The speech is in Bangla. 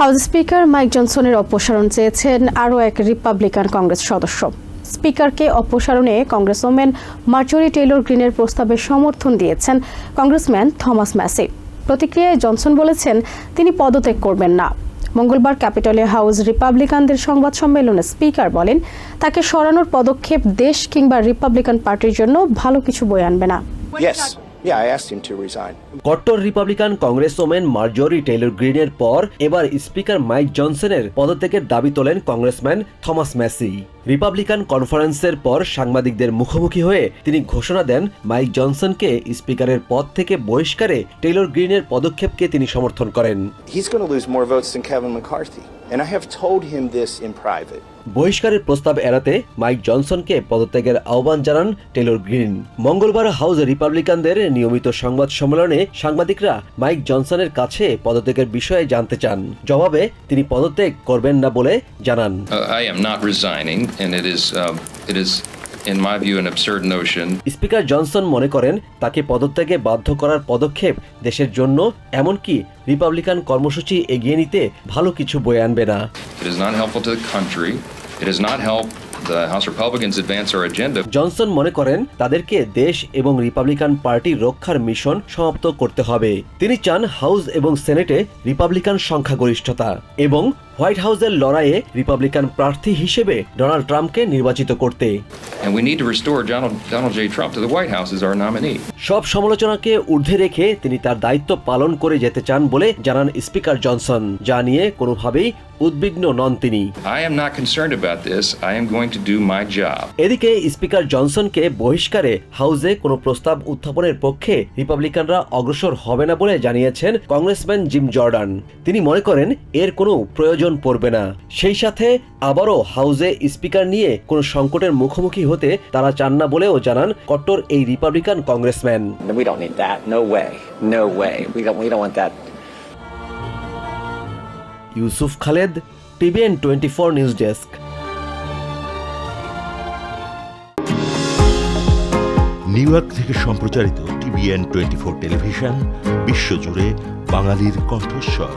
হাউস স্পিকার মাইক জনসনের অপসারণ চেয়েছেন আরও এক রিপাবলিকান কংগ্রেস সদস্য। স্পিকারকে অপসারণে কংগ্রেসম্যান মার্জরি টেইলর গ্রিনের প্রস্তাবে সমর্থন দিয়েছেন কংগ্রেসম্যান থমাস ম্যাসি। প্রতিক্রিয়ায় জনসন বলেছেন, তিনি পদত্যাগ করবেন না। মঙ্গলবার ক্যাপিটলে হাউস রিপাবলিকানদের সংবাদ সম্মেলনে স্পিকার বলেন, তাকে সরানোর পদক্ষেপ দেশ কিংবা রিপাবলিকান পার্টির জন্য ভালো কিছু বয়ে আনবে না. Yeah, I asked him to resign. কট্টর রিপাবলিকান কংগ্রেসওম্যান মার্জরি টেইলর গ্রিনের পর এবার স্পিকার মাইক জনসনের পদত্যাগের দাবি তোলেন কংগ্রেসম্যান থমাস ম্যাসি রিপাবলিকান কনফারেন্সের পর সাংবাদিকদের মুখোমুখি হয়ে তিনি ঘোষণা দেন মাইক জনসনকে স্পিকারের পদ থেকে বহিষ্কারে টেইলর গ্রিনের পদক্ষেপকে তিনি সমর্থন করেন He's going to lose more votes than Kevin McCarthy. And I have told him this in private. বহিষ্কারের প্রস্তাব এড়াতে মাইক জনসনকে পদত্যাগের আহ্বান জানান টেলর গ্রিন মঙ্গলবার হাউস রিপাবলিকানদের নিয়মিত সংবাদ সম্মেলনে সাংবাদিকরা মাইক জনসনের কাছে পদত্যাগের বিষয়ে জানতে চান জবাবে তিনি পদত্যাগ করবেন না বলে জানান And it is, um, it is, in my view, an absurd notion. Speaker Johnson মনে করেন তাকে পদত্যাগে বাধ্য করার পদক্ষেপ দেশের জন্য এমনকি রিপাবলিকান কর্মসূচি এগিয়ে নিতে ভালো কিছু বয়ে আনবে না It is not helpful to the country. It does not help the House Republicans advance our agenda. Johnson মনে করেন তাদেরকে দেশ এবং রিপাবলিকান পার্টির রক্ষার মিশন সমাপ্ত করতে হবে তিনি চান হাউস এবং সেনেটে রিপাবলিকান সংখ্যাগরিষ্ঠতা এবং হোয়াইট হাউসের লড়াইয়ে রিপাবলিকান প্রার্থী হিসেবে ডোনাল্ড ট্রাম্পকে নির্বাচিত করতে. সব সমালোচনাকে ঊর্ধ্বে রেখে তিনি তার দায়িত্ব পালন করে যেতে চান বলে জানান স্পিকার জনসন যা নিয়ে কোনোভাবেই উদ্বিগ্ন নন তিনি. এদিকে স্পিকার জনসনকে বহিষ্কারে হাউসে কোনো প্রস্তাব উত্থাপনের পক্ষে রিপাবলিকানরা অগ্রসর হবে না বলে জানিয়েছেন কংগ্রেসম্যান জিম জর্ডান। তিনি মনে করেন এর কোনো প্রয়োজন পড়বে না। সেই সাথে আবারও হাউসে স্পিকার নিয়ে কোনো সংকটের মুখোমুখি হতে তারা চান না বলেও জানান কট্টর এই Republican congressman. Yusuf Khaled TVN twenty four news desk. New York থেকে সম্প্রচারিত টিভিএন টোয়েন্টি ফোর টেলিভিশন বিশ্বজুড়ে বাঙালির কণ্ঠস্বর।